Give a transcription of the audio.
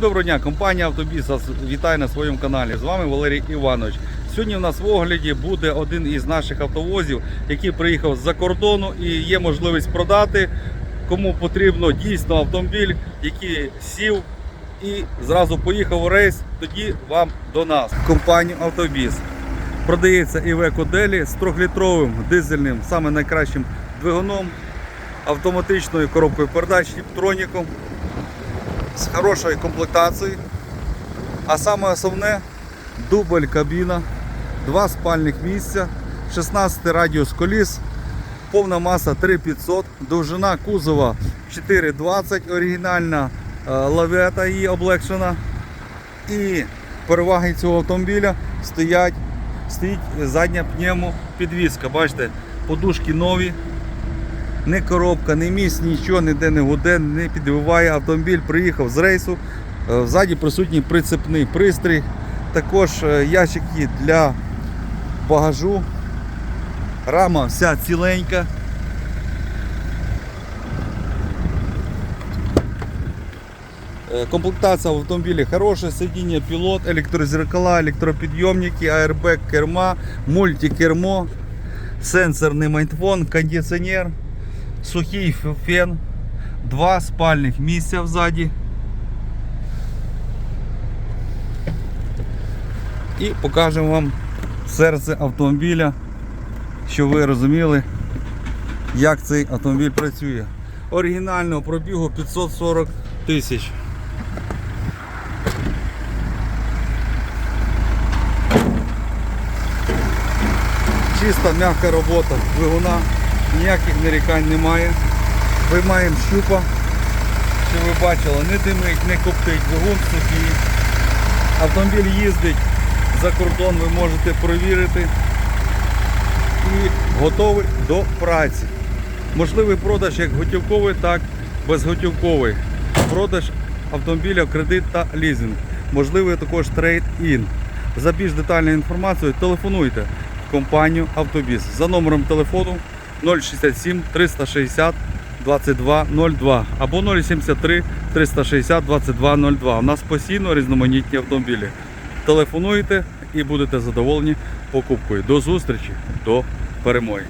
Доброго дня, компанія Автобіс вас вітає на своєму каналі. З вами Валерій Іванович. Сьогодні у нас в огляді буде один із наших автовозів, який приїхав з-за кордону і є можливість продати. Кому потрібно дійсно автомобіль, який сів і зразу поїхав у рейс, тоді вам до нас. Компанія Автобіс. Продається Iveco Делі з 3-літровим дизельним, саме найкращим двигуном, автоматичною коробкою передач, Тіптроніком з хорошою комплектацією. А саме основне дубль кабіна, два спальних місця, 16 радіус коліс, повна маса 3500, довжина кузова 420, оригінальна е, лавета її облегшена. І переваги цього автомобіля стоять, стоїть задня пневмопідвізка. Бачите, подушки нові, не коробка, не місць, нічого ніде не гуде, не підбиває. Автомобіль приїхав з рейсу. Е, Ззаді присутній прицепний пристрій. Також е, ящики для багажу. Рама вся ціленька. Е, Комплектація в автомобілі хороша, сидіння пілот, електрозеркала, електропідйомники, аербек керма, мультикермо, сенсорний майнтфон, кондиціонер, сухий фен, два спальних місця взаді. І покажемо вам серце автомобіля, щоб ви розуміли, як цей автомобіль працює. Оригінального пробігу 540 тисяч. Чиста м'яка робота двигуна, ніяких нарікань немає. Виймаємо щупа, що ви бачили, не димить, не коптить, двигун сухий. Автомобіль їздить за кордон, ви можете перевірити і готовий до праці. Можливий продаж як готівковий, так і безготівковий. Продаж автомобіля кредит та лізинг. Можливий також трейд-ін. За більш детальною інформацією телефонуйте в компанію Автобіс за номером телефону 067 360 2202 або 073 360 2202. У нас постійно різноманітні автомобілі. Телефонуйте і будете задоволені покупкою. До зустрічі, до перемоги.